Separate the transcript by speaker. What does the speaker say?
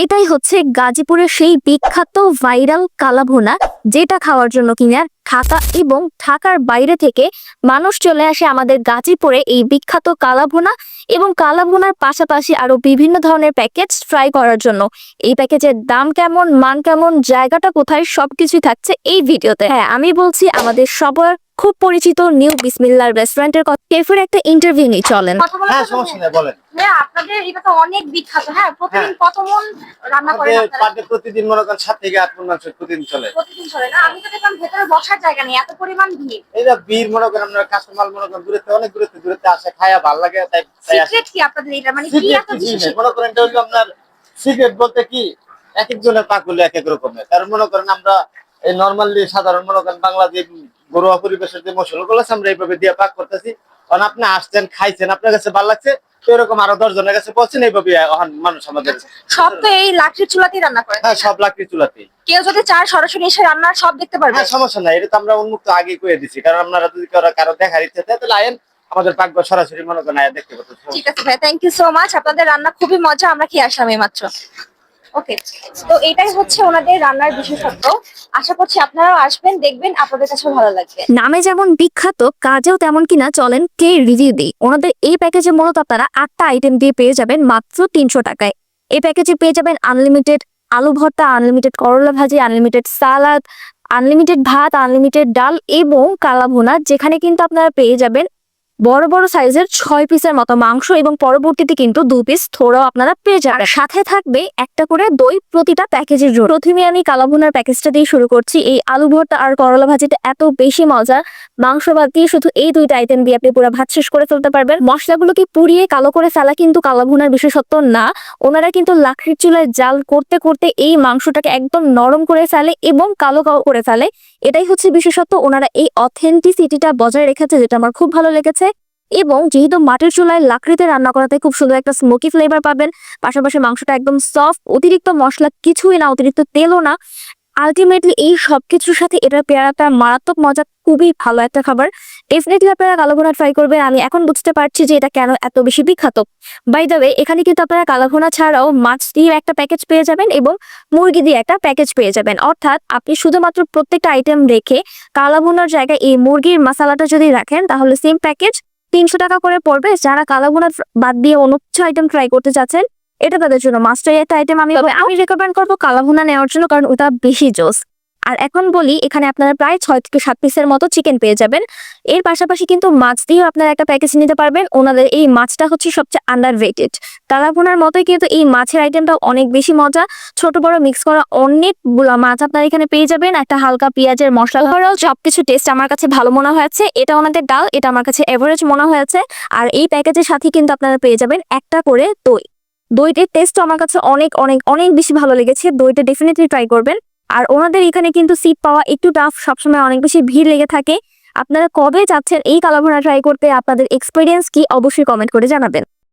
Speaker 1: এটাই হচ্ছে গাজীপুরের সেই বিখ্যাত ভাইরাল কালাভুনা, যেটা খাওয়ার জন্য কিনা ঢাকা এবং ঢাকার বাইরে থেকে মানুষ চলে আসে আমাদের গাজীপুরে এই বিখ্যাত কালাভুনা এবং কালাভুনার পাশাপাশি আরও বিভিন্ন ধরনের প্যাকেজ ফ্রাই করার জন্য। এই প্যাকেজের দাম কেমন, মান কেমন, জায়গাটা কোথায়, সবকিছুই থাকছে এই ভিডিওতে। হ্যাঁ আমি বলছি আমাদের সবার খুব পরিচিত নিউ বিসমিল্লার রেস্টুরেন্টের কথা। কেফের একটা ইন্টারভিউ নিয়ে চলেন।
Speaker 2: হ্যাঁ সমস্যা নেই বলেন।
Speaker 3: হ্যাঁ আপনাদের এটা তো অনেক বিখ্যাত। হ্যাঁ প্রতিদিন। কত মন রান্না করেন আপনারা
Speaker 2: প্রতিদিন মনে করেন সাত থেকে আট মন মাংস প্রতিদিন চলে।
Speaker 3: প্রতিদিন চলে না? আমি তো দেখলাম ভেতরে বসার জায়গা নেই এত পরিমাণ ভিড়।
Speaker 2: এই যে মনে করেন আপনার কাস্টমার মনে করেন দূরে অনেক দূরে থেকে আসে খায়া ভালো লাগে তাই
Speaker 3: সিক্রেট কি আপনাদের এটা মানে কি
Speaker 2: সিক্রেট
Speaker 3: এত বিশেষ?
Speaker 2: মনে করেন এটা হলো আপনার সিক্রেট বলতে কি এক একজনের পাক হলো এক এক রকমের। কারণ মনে করেন আমরা এই নর্মালি সাধারণ মনে করেন বাংলা যে ঘরোয়া পরিবেশের যে মশলাগুলো আছে আমরা এইভাবে দিয়ে পাক করতেছি। কারণ আপনি আসছেন খাইছেন আপনার কাছে ভালো লাগছে তো এরকম আরও দশ জনের কাছে পৌঁছেন এইভাবে মানুষ আমাদের
Speaker 3: সব তো এই লাকড়ির চুলাতেই রান্না করেন
Speaker 2: হ্যাঁ সব লাকড়ি চুলাতেই।
Speaker 3: কেউ যদি চার সরাসরি এসে রান্নার সব দেখতে পারবে।
Speaker 2: হ্যাঁ সমস্যা নাই এটা তো আমরা উন্মুক্ত আগে করে দিছি। কারণ আপনারা যদি কারও কারও দেখার ইচ্ছে থাকে তাহলে আয়েন আমাদের পাকঘর সরাসরি মনে করেন দেখতে পাচ্ছেন
Speaker 3: ঠিক আছে ভাই থ্যাংক ইউ সো মাচ আপনাদের রান্না খুবই মজা আমরা খেয়ে আসলাম এই মাত্র ওকে তো এটাই হচ্ছে ওনাদের রান্নার বিশেষত্ব। আশা করছি আপনারাও আসবেন, দেখবেন, আপনাদের কাছে ভালো লাগবে।
Speaker 1: নামে যেমন বিখ্যাত, কাজেও তেমন কিনা চলেন কে রিভিউ দিই। ওনাদের এই প্যাকেজে মূলত আপনারা আটটা আইটেম দিয়ে পেয়ে যাবেন মাত্র তিনশো টাকায়। এই প্যাকেজে পেয়ে যাবেন আনলিমিটেড আলু ভর্তা আনলিমিটেড করলা ভাজি আনলিমিটেড সালাদ আনলিমিটেড ভাত আনলিমিটেড ডাল এবং কালা ভুনা যেখানে কিন্তু আপনারা পেয়ে যাবেন বড় বড় সাইজের ছয় পিসের মতো মাংস এবং পরবর্তীতে কিন্তু দু পিস থোড়াও আপনারা পেয়ে যাবেন। সাথে থাকবে একটা করে দই প্রতিটা প্যাকেজের জন্য। প্রথমে আমি কালাভুনার প্যাকেজটা দিয়ে শুরু করছি। এই আলু ভর্তা আর করলা ভাজিটা এত বেশি মজা মাংস বাদ দিয়ে শুধু এই দুইটা আইটেম দিয়ে আপনি পুরো ভাত শেষ করে ফেলতে পারবেন। মশলাগুলোকে পুড়িয়ে কালো করে ফেলা কিন্তু কালাভুনার বিশেষত্ব না। ওনারা কিন্তু লাকড়ির চুলায় জাল করতে করতে এই মাংসটাকে একদম নরম করে ফেলে এবং কালো কালো করে ফেলে। এটাই হচ্ছে বিশেষত্ব। ওনারা এই অথেন্টিসিটিটা বজায় রেখেছে যেটা আমার খুব ভালো লেগেছে। এবং যেহেতু মাটির চুলায় লাকড়িতে রান্না করাতে খুব সুন্দর একটা স্মোকি ফ্লেভার পাবেন, পাশাপাশি মাংসটা একদম সফট অতিরিক্ত মশলা কিছুই না, অতিরিক্ত তেলও না আলটিমেটলি এই সবকিছুর সাথে এটার পেয়ারাটা মারাত্মক মজা, খুবই ভালো একটা খাবার। ডেফিনেটলি আপনারা কালাভুনা ট্রাই করবেন, আমি এখন বুঝতে পারছি যে এটা কেন এত বেশি বিখ্যাত। বাই দ্য ওয়ে এখানে কিন্তু আপনারা কালাভুনা ছাড়াও মাছ দিয়ে একটা প্যাকেজ পেয়ে যাবেন এবং মুরগি দিয়ে একটা প্যাকেজ পেয়ে যাবেন। অর্থাৎ আপনি শুধুমাত্র প্রত্যেকটা আইটেম রেখে কালাভুনার জায়গায় এই মুরগির মশলাটা যদি রাখেন, তাহলে সেম প্যাকেজ তিনশো টাকা করে পড়বে। যারা কালাগুনা বাদ দিয়ে অন্য কিছু আইটেম ট্রাই করতে চাচ্ছেন এটা তাদের জন্য মাস্টার একটা আইটেম আমি আমি রেকমেন্ড করব কালাভুনা নেওয়ার জন্য কারণ ওটা বেশি জোস। আর এখন বলি, এখানে আপনারা প্রায় ছয় থেকে সাত পিসের মতো চিকেন পেয়ে যাবেন। এর পাশাপাশি কিন্তু মাছ দিয়েও আপনারা একটা প্যাকেজ নিতে পারবেন। ওনাদের এই মাছটা হচ্ছে সবচেয়ে আন্ডার রেটেড কালাভুনার মতোই কিন্তু এই মাছের আইটেমটাও অনেক বেশি মজা। ছোট, বড় মিক্স করা অনেকগুলো মাছ আপনারা এখানে পেয়ে যাবেন। একটা হালকা পেঁয়াজের মশলা ধরাও সবকিছু টেস্ট আমার কাছে ভালো মনে হয়েছে। এটা ওনাদের ডাল, এটা আমার কাছে এভারেজ মনে হয়েছে। আর এই প্যাকেজের সাথে কিন্তু আপনারা পেয়ে যাবেন একটা করে দই। দইটার টেস্টও আমার কাছে অনেক অনেক অনেক বেশি ভালো লেগেছে। দইটা ডেফিনেটলি ট্রাই করবেন। আর ওনাদের এখানে কিন্তু সিট পাওয়া একটু টাফ সবসময় অনেক বেশি ভিড় লেগে থাকে। আপনারা কবে যাচ্ছেন এই কালাভোনা ট্রাই করতে, আপনাদের এক্সপিরিয়েন্স কি অবশ্যই কমেন্ট করে জানাবেন।